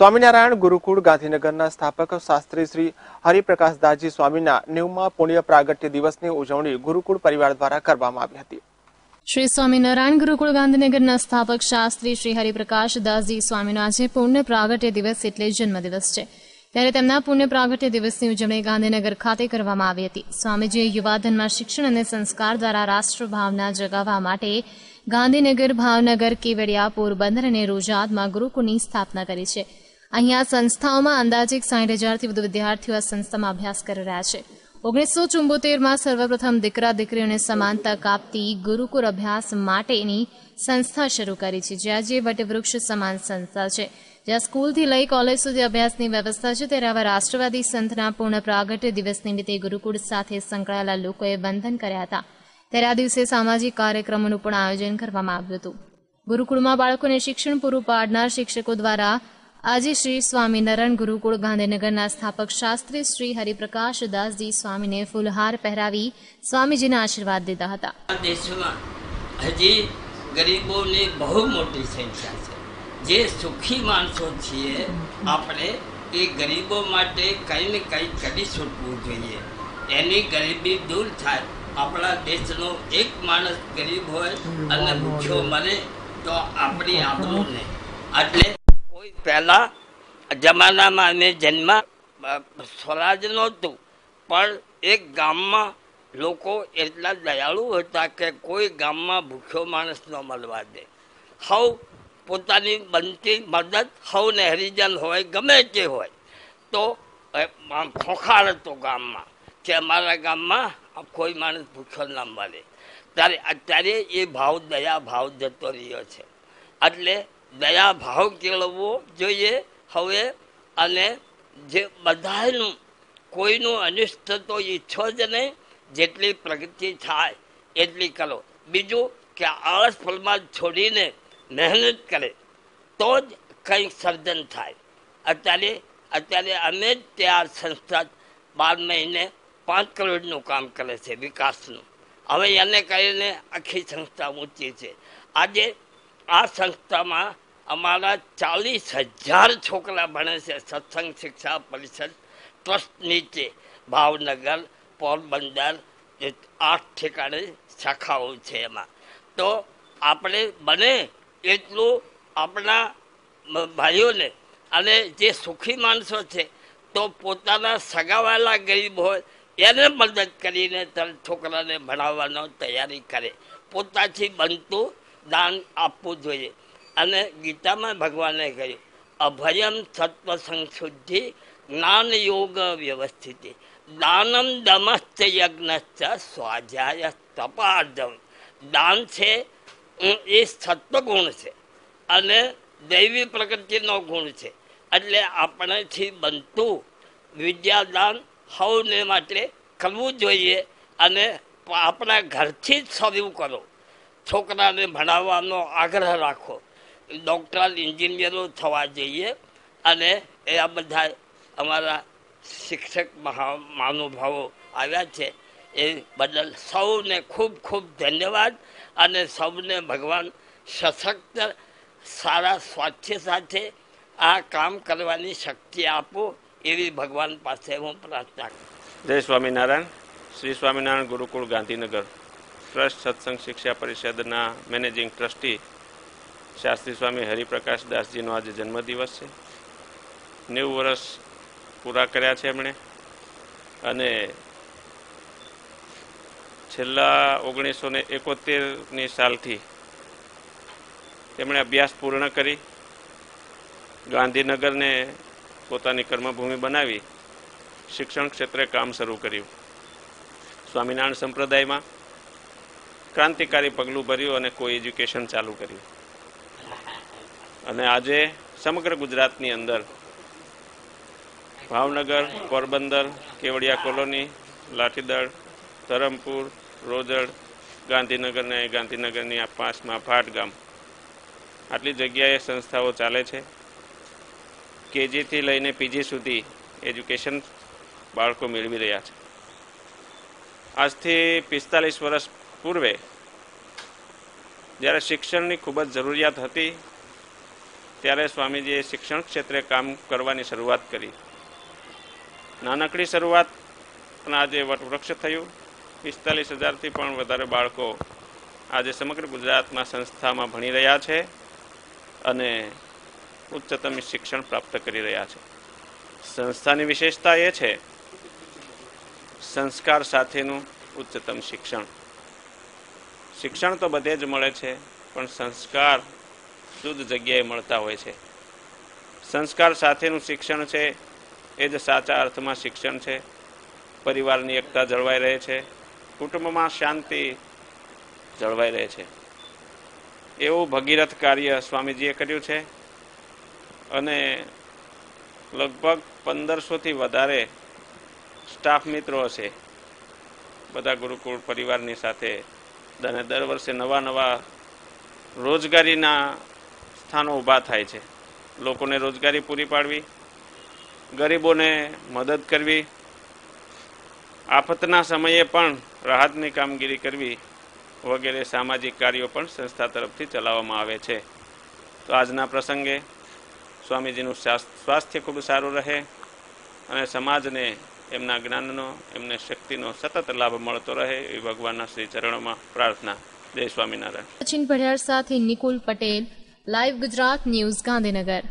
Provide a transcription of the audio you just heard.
સ્વામિનારાયણ ગુરુકુળ ગાંધીનગરના સ્થાપક શાસ્ત્રી શ્રી હરિપ્રકાશદાસજી સ્વામીના નેવમાં પુણ્ય પ્રાગટ્ય દિવસની ઉજવણી ગુરુકુળ પરિવાર દ્વારા કરવામાં આવી હતી. શ્રી સ્વામિનારાયણ ગુરુકુળ ગાંધીનગરના સ્થાપક શાસ્ત્રી શ્રી હરિપ્રકાશ દાસજી સ્વામીનો આજે પુણ્ય પ્રાગટ્ય દિવસ એટલે જન્મદિવસ છે. ત્યારે તેમના પુણ્ય પ્રાગટ્ય દિવસની ઉજવણી ગાંધીનગર ખાતે કરવામાં આવી હતી. સ્વામીજીએ યુવાધનમાં શિક્ષણ અને સંસ્કાર દ્વારા રાષ્ટ્રભાવના જગાવવા માટે ગાંધીનગર, ભાવનગર, કેવડિયા, પોરબંદર અને રોજાદમાં ગુરુકુળની સ્થાપના કરી છે. અહીંયા સંસ્થાઓમાં અંદાજિક સાઠ હજારથી વધુ વિદ્યાર્થીઓ આ સંસ્થામાં અભ્યાસ કરી રહ્યા છે. ઓગણીસો ચુંબોતેરમાં સર્વપ્રથમ દીકરા દીકરીઓને સમાન તક આપતી ગુરુકુળ અભ્યાસ માટેની સંસ્થા શરૂ કરી છે. જ્યાં જે વટવૃક્ષ સમાન સંસ્થા છે. જ્યાં સ્કૂલથી લઈ કોલેજ સુધી અભ્યાસની વ્યવસ્થા છે, ત્યારે આવા રાષ્ટ્રવાદી સંતના પૂર્ણ પ્રાગટ્ય દિવસ નિમિત્તે ગુરુકુળ સાથે સંકળાયેલા લોકોએ બંધન કર્યા હતા. ત્યારે આ દિવસે સામાજિક કાર્યક્રમોનું પણ આયોજન કરવામાં આવ્યું હતું. ગુરુકુળમાં બાળકોને શિક્ષણ પૂરું પાડનાર શિક્ષકો દ્વારા આજે શ્રી સ્વામિનારાયણ ગુરુકુળ ગાંધીનગરના સ્થાપક શાસ્ત્રી શ્રી હરિપ્રકાશ દાસજી સ્વામીને ફૂલહાર પહેરાવી સ્વામીજીના આશીર્વાદ દીધા હતા. દેશમાં હજી ગરીબોની બહુ મોટી સંખ્યા છે. જે સુખી માણસો છીએ, આપણે એ ગરીબો માટે કંઈ ને કંઈ કરી છૂટવું જોઈએ. એની ગરીબી દૂર થાય. આપણા દેશનો એક માણસ ગરીબ હોય અને ભૂખ્યો મરે તો આપણી નહીં. એટલે કોઈ પહેલા જમાનામાં અમે જન્મ સ્વરાજનો સ્વરાજ નહોતું પણ એક ગામમાં લોકો એટલા દયાળુ હતા કે કોઈ ગામમાં ભૂખ્યો માણસ ન મળવા દે. હવ પોતાની બનતી મદદ હવને હરિજન હોય, ગમે તે હોય, તો ખોખાર હતો ગામમાં કે અમારા ગામમાં કોઈ માણસ ભૂખ્યો ના મળે ત્યારે અત્યારે એ ભાવ દયા ભાવ જતો રહ્યો છે. એટલે દયા ભાવ કેળવવો જોઈએ. હવે અને જે બધાનું કોઈનું અનિષ્ટ તો ઈચ્છો જ નહીં. જેટલી પ્રગતિ થાય એટલી કરો. બીજું કે આળસ ફળમાં છોડીને મહેનત કરે તો જ કંઈક સર્જન થાય. અત્યારે અત્યારે અમે જ ત્યાં સંસ્થા બાર મહિને પાંચ કરોડનું કામ કરે છે વિકાસનું. હવે એને કરીને આખી સંસ્થા ઊંચી છે. આજે આ સંસ્થામાં અમારા ચાલીસ હજાર છોકરા ભણે છે. સત્સંગ શિક્ષા પરિષદ, ટ્રસ્ટ નીચે, ભાવનગર, પોરબંદર આઠ ઠેકાણે શાખાઓ છે એમાં. તો આપણે બને એટલું આપણા ભાઈઓને અને જે સુખી માણસો છે, તો પોતાના સગાવાલા ગરીબ હોય, એને મદદ કરીને તર છોકરાને ભણાવવાનો તૈયારી કરે. પોતાથી બનતું દાન આપવું જોઈએ. અને ગીતામાં ભગવાને કહ્યું, અભયમ સત્વ સંશુદ્ધિ જ્ઞાન યોગ વ્યવસ્થિતિ. દાનમ દમસ્ત યજ્ઞ સ્વાધ્યાય તપાર્ધમ દાન છે એ સત્વગુણ છે. અને દૈવી પ્રકૃતિનો ગુણ છે. એટલે આપણેથી બનતું વિદ્યાદાન સૌને માટે કરવું જોઈએ અને આપણા ઘરથી જ શરૂ કરો. છોકરાને ભણાવવાનો આગ્રહ રાખો. ડૉક્ટર, એન્જિનિયરો થવા જોઈએ અને એ આ બધા અમારા શિક્ષક મહા મહાનુભાવો આવ્યા છે. એ બદલ સૌને ખૂબ ખૂબ ધન્યવાદ અને સૌને ભગવાન સશક્ત, સારા સ્વાસ્થ્ય સાથે આ કામ કરવાની શક્તિ આપો એવી ભગવાન પાસે હું પ્રાર્થના જય સ્વામિનારાયણ. શ્રી સ્વામિનારાયણ ગુરુકુળ ગાંધીનગર. ટ્રસ્ટ સત્સંગ શિક્ષા પરિષદના મેનેજિંગ ટ્રસ્ટી શાસ્ત્રી સ્વામી હરિપ્રકાશ દાસજીનો આજે જન્મદિવસ છે. નેવું વર્ષ પૂરા કર્યા છે એમણે. અને છેલ્લા ઓગણીસો ને એકોતેરની સાલથી તેમણે અભ્યાસ પૂર્ણ કરી. ગાંધીનગરને પોતાની કર્મભૂમિ બનાવી. શિક્ષણ ક્ષેત્રે કામ શરૂ કર્યું. સ્વામિનારાયણ સંપ્રદાયમાં ક્રાંતિકારી પગલું ભર્યું અને કોઈ એજ્યુકેશન ચાલુ કર્યું. અને આજે સમગ્ર ગુજરાતની અંદર ભાવનગર, પોરબંદર, કેવડિયા કોલોની, લાઠીદળ, ધરમપુર રોજડ ગાંધીનગર ને ગાંધીનગરની આ પાંચમાં ભાટ ગામ. આટલી જગ્યાએ સંસ્થાઓ ચાલે છે. કેજીથી લઈને પીજી સુધી એજ્યુકેશન બાળકો મેળવી રહ્યા છે. આજથી પિસ્તાલીસ વર્ષ પૂર્વે જ્યારે શિક્ષણની ખૂબ જ જરૂરિયાત હતી, ત્યારે સ્વામીજીએ શિક્ષણ ક્ષેત્રે કામ કરવાની શરૂઆત કરી. નાનકડી શરૂઆત અને આજે વટવૃક્ષ થયું. પિસ્તાલીસ હજારથી પણ વધારે બાળકો આજે સમગ્ર ગુજરાતમાં સંસ્થામાં ભણી રહ્યા છે અને ઉચ્ચતમ શિક્ષણ પ્રાપ્ત કરી રહ્યા છે. સંસ્થાની વિશેષતા એ છે, સંસ્કાર સાથેનું ઉચ્ચતમ શિક્ષણ. શિક્ષણ તો બધે જ મળે છે, પણ સંસ્કાર શુદ્ધ જગ્યાએ મળતા હોય છે. સંસ્કાર સાથેનું શિક્ષણ છે, એ જ સાચા અર્થમાં શિક્ષણ છે. પરિવારની એકતા જળવાઈ રહે છે, કુટુંબમાં શાંતિ જળવાઈ રહે છે. એવું ભગીરથ કાર્ય સ્વામીજીએ કર્યું છે અને લગભગ પંદરસોથી વધારે સ્ટાફ મિત્રો હશે. બધા ગુરુકુળ પરિવારની સાથે અને દર વર્ષે નવા નવા રોજગારીના સ્થાનો ઊભા થાય છે. લોકોને રોજગારી પૂરી પાડવી, ગરીબોને મદદ કરવી, આફતના સમયે પણ રાહતની કામગીરી કરવી વગેરે સામાજિક કાર્યો પણ સંસ્થા તરફથી ચલાવવામાં આવે છે. તો આજના પ્રસંગે સ્વામીજીનું સ્વાસ્થ્ય ખૂબ સારું રહે અને સમાજને એમના જ્ઞાનનો, એમને શક્તિનો સતત લાભ મળતો રહે એ ભગવાનના શ્રી ચરણોમાં પ્રાર્થના. જય સ્વામિનારાયણ. સચિન ભડિયાર સાથે નિકુલ પટેલ લાઈવ ગુજરાત ન્યૂઝ ગાંધીનગર.